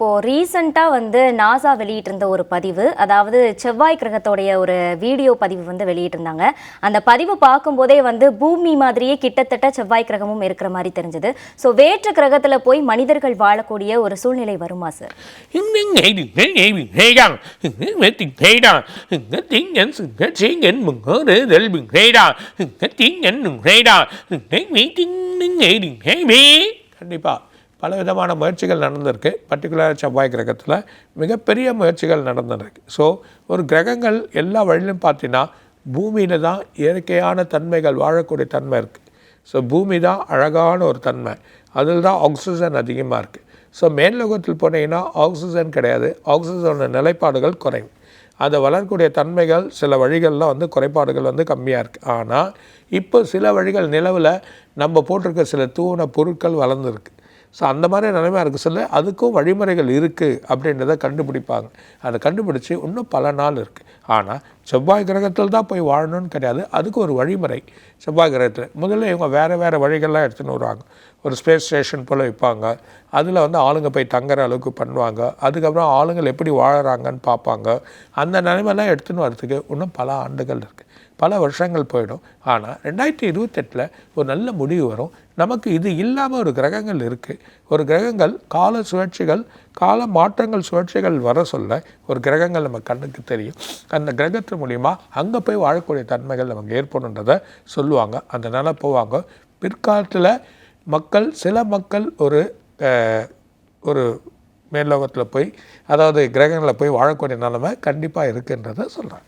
இப்போது ரீசண்டாக வந்து நாசா வெளியிட்டிருந்த ஒரு பதிவு அதாவது செவ்வாய் கிரகத்தோடைய ஒரு வீடியோ பதிவு வந்து வெளியிட்டிருந்தாங்க. அந்த பதிவு பார்க்கும்போதே வந்து பூமி மாதிரியே கிட்டத்தட்ட செவ்வாய் கிரகமும் இருக்கிற மாதிரி தெரிஞ்சது. ஸோ வேற்று கிரகத்தில் போய் மனிதர்கள் வாழக்கூடிய ஒரு சூழ்நிலை வருமா சார் கண்டிப்பாக பல விதமான முயற்சிகள் நடந்திருக்கு. பர்டிகுலராக செவ்வாய் கிரகத்தில் மிகப்பெரிய முயற்சிகள் நடந்திருக்கு. ஸோ ஒரு கிரகங்கள் எல்லா வழியிலும் பார்த்தீங்கன்னா பூமியில் தான் இயற்கையான தன்மைகள் வாழக்கூடிய தன்மை இருக்குது ஸோ பூமி தான் அழகான ஒரு தன்மை. அதில் தான் ஆக்சிஜன் அதிகமாக இருக்குது ஸோ மேன்லோகத்தில் போனீங்கன்னா ஆக்சிஜன் கிடையாது. ஆக்சிஜனோட நிலைப்பாடுகள் குறையும் அதை வளரக்கூடிய தன்மைகள் சில வழிகளில் வந்து குறைபாடுகள் வந்து கம்மியாக இருக்குது ஆனால் இப்போ சில வழிகள் நிலவில் நம்ம போட்டிருக்க சில தூண பொருட்கள் வளர்ந்துருக்கு. ஸோ அந்த மாதிரி நிலைமையாக இருக்குது சொல்ல அதுக்கும் வழிமுறைகள் இருக்குது அப்படின்றத கண்டுபிடிப்பாங்க. அதை கண்டுபிடிச்சி இன்னும் பல நாள் இருக்குது ஆனால் செவ்வாய் கிரகத்தில் தான் போய் வாழணும்னு கிடையாது. அதுக்கு ஒரு வழிமுறை. செவ்வாய் கிரகத்தில். முதல்ல இவங்க வேறு வேறு வழிகள்லாம் எடுத்துன்னு வருவாங்க. ஒரு ஸ்பேஸ் ஸ்டேஷன் போல் வைப்பாங்க. அதில் வந்து ஆளுங்க போய் தங்குற அளவுக்கு பண்ணுவாங்க. அதுக்கப்புறம் ஆளுங்கள் எப்படி வாழறாங்கன்னு பார்ப்பாங்க. அந்த நிலைமைலாம் எடுத்துன்னு வரதுக்கு இன்னும் பல ஆண்டுகள் இருக்குது பல வருஷங்கள் போயிடும். ஆனால் ரெண்டாயிரத்தி இருபத்தெட்டில் ஒரு நல்ல முடிவு வரும். நமக்கு இது இல்லாமல் ஒரு கிரகங்கள் இருக்குது ஒரு கிரகங்கள் கால சுழற்சிகள் கால மாற்றங்கள் சுழற்சிகள் வர சொல்ல ஒரு கிரகங்கள் நம்ம கண்ணுக்கு தெரியும். அந்த கிரகத்து மூலிமா அங்கே போய் வாழக்கூடிய தன்மைகள் நமக்கு ஏற்படுன்றதை சொல்லுவாங்க. அந்த நிலை போவாங்க. பிற்காலத்தில் மக்கள் சில மக்கள் ஒரு ஒரு மேல்லோகத்தில் போய் அதாவது கிரகங்களில் போய் வாழக்கூடிய நிலைமை கண்டிப்பாக இருக்குன்றதை சொல்கிறேன்